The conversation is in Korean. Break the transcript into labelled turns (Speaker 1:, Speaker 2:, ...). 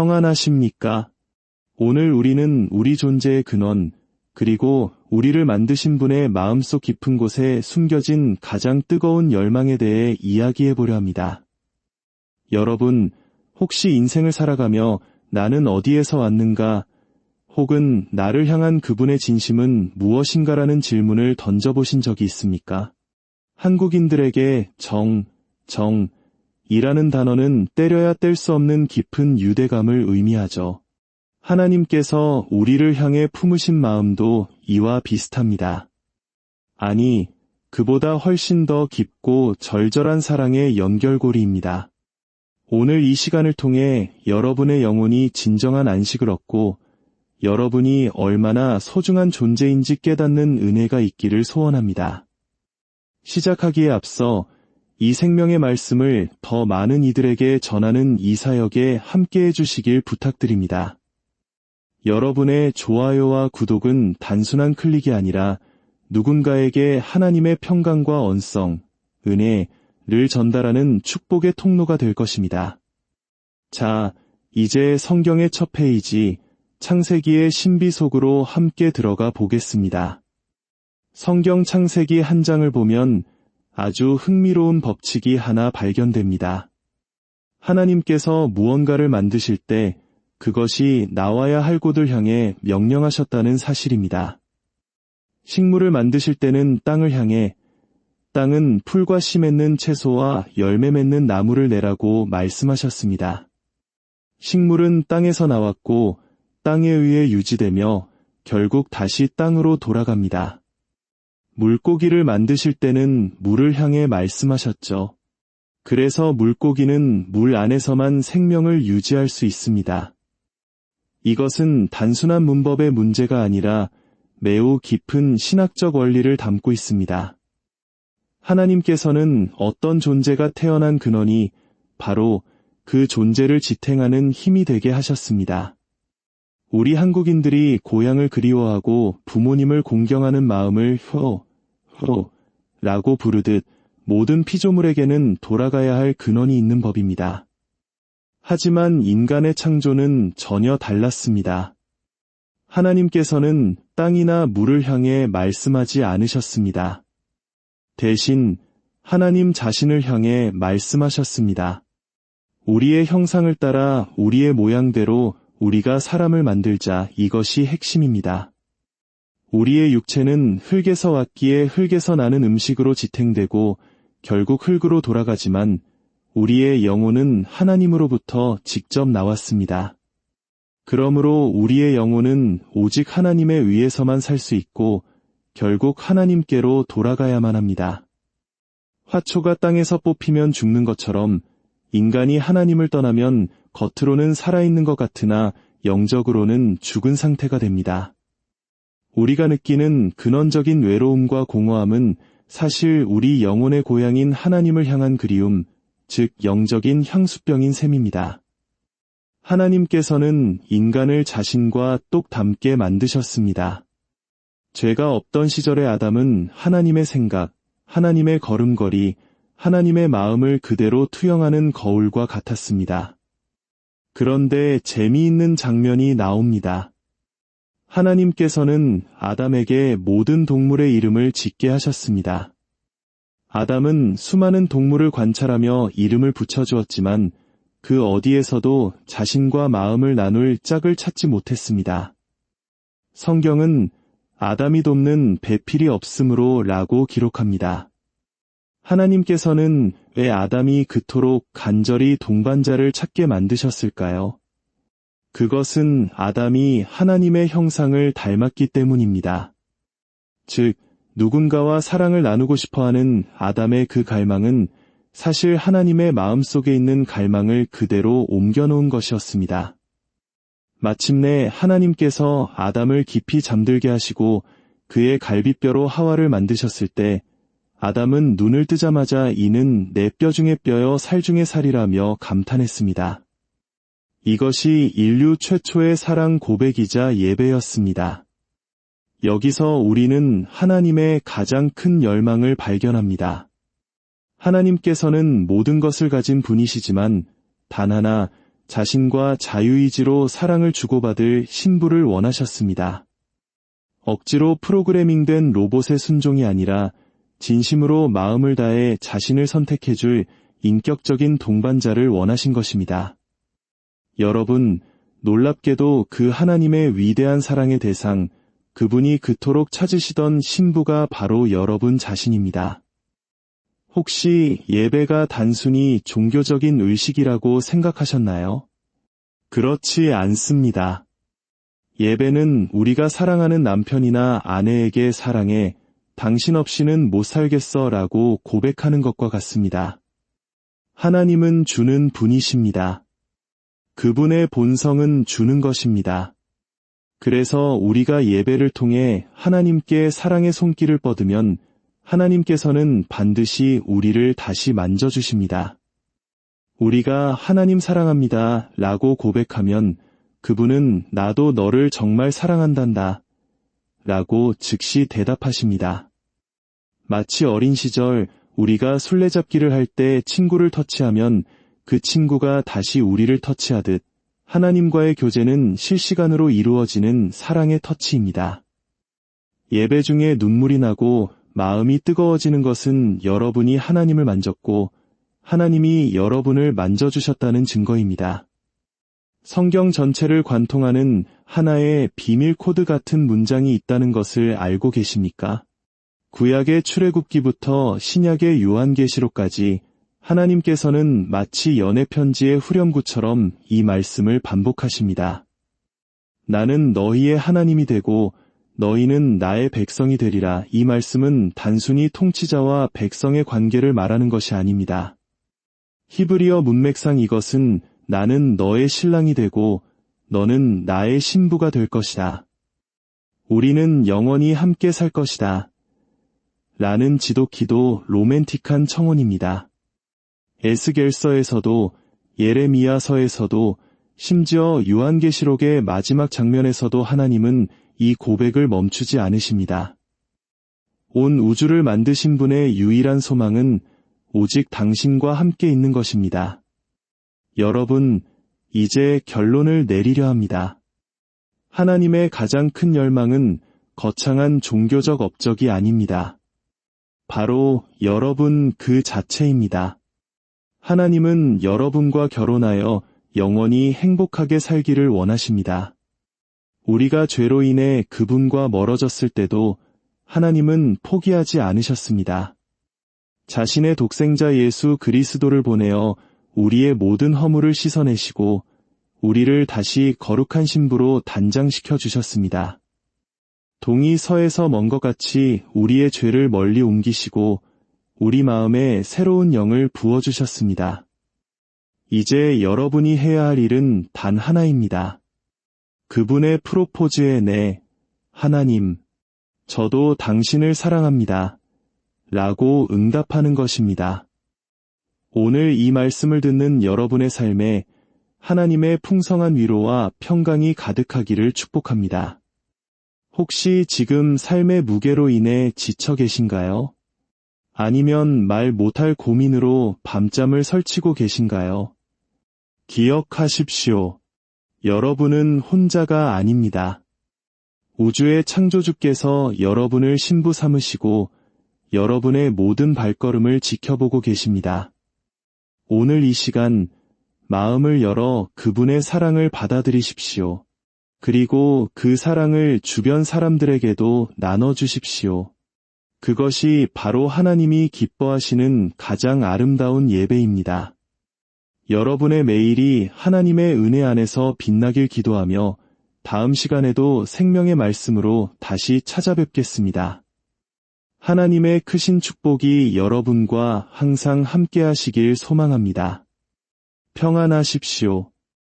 Speaker 1: 평안하십니까? 오늘 우리는 우리 존재의 근원, 그리고 우리를 만드신 분의 마음속 깊은 곳에 숨겨진 가장 뜨거운 열망에 대해 이야기해 보려 합니다. 여러분, 혹시 인생을 살아가며 나는 어디에서 왔는가, 혹은 나를 향한 그분의 진심은 무엇인가라는 질문을 던져보신 적이 있습니까? 한국인들에게 정, 정, 이라는 단어는 때려야 뗄 수 없는 깊은 유대감을 의미하죠. 하나님께서 우리를 향해 품으신 마음도 이와 비슷합니다. 아니, 그보다 훨씬 더 깊고 절절한 사랑의 연결고리입니다. 오늘 이 시간을 통해 여러분의 영혼이 진정한 안식을 얻고 여러분이 얼마나 소중한 존재인지 깨닫는 은혜가 있기를 소원합니다. 시작하기에 앞서 이 생명의 말씀을 더 많은 이들에게 전하는 이 사역에 함께 해주시길 부탁드립니다. 여러분의 좋아요와 구독은 단순한 클릭이 아니라 누군가에게 하나님의 평강과 언성, 은혜를 전달하는 축복의 통로가 될 것입니다. 자, 이제 성경의 첫 페이지, 창세기의 신비 속으로 함께 들어가 보겠습니다. 성경 창세기 한 장을 보면 아주 흥미로운 법칙이 하나 발견됩니다. 하나님께서 무언가를 만드실 때 그것이 나와야 할 곳을 향해 명령하셨다는 사실입니다. 식물을 만드실 때는 땅을 향해 땅은 풀과 씨 맺는 채소와 열매 맺는 나무를 내라고 말씀하셨습니다. 식물은 땅에서 나왔고 땅에 의해 유지되며 결국 다시 땅으로 돌아갑니다. 물고기를 만드실 때는 물을 향해 말씀하셨죠. 그래서 물고기는 물 안에서만 생명을 유지할 수 있습니다. 이것은 단순한 문법의 문제가 아니라 매우 깊은 신학적 원리를 담고 있습니다. 하나님께서는 어떤 존재가 태어난 근원이 바로 그 존재를 지탱하는 힘이 되게 하셨습니다. 우리 한국인들이 고향을 그리워하고 부모님을 공경하는 마음을 효, 효, 라고 부르듯 모든 피조물에게는 돌아가야 할 근원이 있는 법입니다. 하지만 인간의 창조는 전혀 달랐습니다. 하나님께서는 땅이나 물을 향해 말씀하지 않으셨습니다. 대신 하나님 자신을 향해 말씀하셨습니다. 우리의 형상을 따라 우리의 모양대로 우리가 사람을 만들자 이것이 핵심입니다. 우리의 육체는 흙에서 왔기에 흙에서 나는 음식으로 지탱되고 결국 흙으로 돌아가지만 우리의 영혼은 하나님으로부터 직접 나왔습니다. 그러므로 우리의 영혼은 오직 하나님에 의해서만 살 수 있고 결국 하나님께로 돌아가야만 합니다. 화초가 땅에서 뽑히면 죽는 것처럼 인간이 하나님을 떠나면 겉으로는 살아있는 것 같으나 영적으로는 죽은 상태가 됩니다. 우리가 느끼는 근원적인 외로움과 공허함은 사실 우리 영혼의 고향인 하나님을 향한 그리움, 즉 영적인 향수병인 셈입니다. 하나님께서는 인간을 자신과 똑 닮게 만드셨습니다. 죄가 없던 시절의 아담은 하나님의 생각, 하나님의 걸음걸이, 하나님의 마음을 그대로 투영하는 거울과 같았습니다. 그런데 재미있는 장면이 나옵니다. 하나님께서는 아담에게 모든 동물의 이름을 짓게 하셨습니다. 아담은 수많은 동물을 관찰하며 이름을 붙여주었지만 그 어디에서도 자신과 마음을 나눌 짝을 찾지 못했습니다. 성경은 아담이 돕는 배필이 없으므로 라고 기록합니다. 하나님께서는 왜 아담이 그토록 간절히 동반자를 찾게 만드셨을까요? 그것은 아담이 하나님의 형상을 닮았기 때문입니다. 즉, 누군가와 사랑을 나누고 싶어 하는 아담의 그 갈망은 사실 하나님의 마음 속에 있는 갈망을 그대로 옮겨놓은 것이었습니다. 마침내 하나님께서 아담을 깊이 잠들게 하시고 그의 갈비뼈로 하와를 만드셨을 때 아담은 눈을 뜨자마자 이는 내 뼈 중의 뼈여 살 중의 살이라며 감탄했습니다. 이것이 인류 최초의 사랑 고백이자 예배였습니다. 여기서 우리는 하나님의 가장 큰 열망을 발견합니다. 하나님께서는 모든 것을 가진 분이시지만 단 하나 자신과 자유의지로 사랑을 주고받을 신부를 원하셨습니다. 억지로 프로그래밍된 로봇의 순종이 아니라 진심으로 마음을 다해 자신을 선택해줄 인격적인 동반자를 원하신 것입니다. 여러분, 놀랍게도 그 하나님의 위대한 사랑의 대상, 그분이 그토록 찾으시던 신부가 바로 여러분 자신입니다. 혹시 예배가 단순히 종교적인 의식이라고 생각하셨나요? 그렇지 않습니다. 예배는 우리가 사랑하는 남편이나 아내에게 사랑해 당신 없이는 못 살겠어 라고 고백하는 것과 같습니다. 하나님은 주는 분이십니다. 그분의 본성은 주는 것입니다. 그래서 우리가 예배를 통해 하나님께 사랑의 손길을 뻗으면 하나님께서는 반드시 우리를 다시 만져주십니다. 우리가 하나님 사랑합니다 라고 고백하면 그분은 나도 너를 정말 사랑한단다 라고 즉시 대답하십니다. 마치 어린 시절 우리가 술래잡기를 할 때 친구를 터치하면 그 친구가 다시 우리를 터치하듯 하나님과의 교제는 실시간으로 이루어지는 사랑의 터치입니다. 예배 중에 눈물이 나고 마음이 뜨거워지는 것은 여러분이 하나님을 만졌고 하나님이 여러분을 만져주셨다는 증거입니다. 성경 전체를 관통하는 하나의 비밀 코드 같은 문장이 있다는 것을 알고 계십니까? 구약의 출애굽기부터 신약의 요한계시록까지 하나님께서는 마치 연애 편지의 후렴구처럼 이 말씀을 반복하십니다. 나는 너희의 하나님이 되고 너희는 나의 백성이 되리라. 이 말씀은 단순히 통치자와 백성의 관계를 말하는 것이 아닙니다. 히브리어 문맥상 이것은 나는 너의 신랑이 되고 너는 나의 신부가 될 것이다. 우리는 영원히 함께 살 것이다. 라는 지독히도 로맨틱한 청혼입니다. 에스겔서에서도 예레미야서에서도 심지어 요한계시록의 마지막 장면에서도 하나님은 이 고백을 멈추지 않으십니다. 온 우주를 만드신 분의 유일한 소망은 오직 당신과 함께 있는 것입니다. 여러분, 이제 결론을 내리려 합니다. 하나님의 가장 큰 열망은 거창한 종교적 업적이 아닙니다. 바로 여러분 그 자체입니다. 하나님은 여러분과 결혼하여 영원히 행복하게 살기를 원하십니다. 우리가 죄로 인해 그분과 멀어졌을 때도 하나님은 포기하지 않으셨습니다. 자신의 독생자 예수 그리스도를 보내어 우리의 모든 허물을 씻어내시고 우리를 다시 거룩한 신부로 단장시켜 주셨습니다. 동이 서에서 먼 것 같이 우리의 죄를 멀리 옮기시고 우리 마음에 새로운 영을 부어주셨습니다. 이제 여러분이 해야 할 일은 단 하나입니다. 그분의 프로포즈에 네, 하나님, 저도 당신을 사랑합니다. 라고 응답하는 것입니다. 오늘 이 말씀을 듣는 여러분의 삶에 하나님의 풍성한 위로와 평강이 가득하기를 축복합니다. 혹시 지금 삶의 무게로 인해 지쳐 계신가요? 아니면 말 못할 고민으로 밤잠을 설치고 계신가요? 기억하십시오. 여러분은 혼자가 아닙니다. 우주의 창조주께서 여러분을 신부 삼으시고 여러분의 모든 발걸음을 지켜보고 계십니다. 오늘 이 시간 마음을 열어 그분의 사랑을 받아들이십시오. 그리고 그 사랑을 주변 사람들에게도 나눠주십시오. 그것이 바로 하나님이 기뻐하시는 가장 아름다운 예배입니다. 여러분의 매일이 하나님의 은혜 안에서 빛나길 기도하며 다음 시간에도 생명의 말씀으로 다시 찾아뵙겠습니다. 하나님의 크신 축복이 여러분과 항상 함께 하시길 소망합니다. 평안하십시오.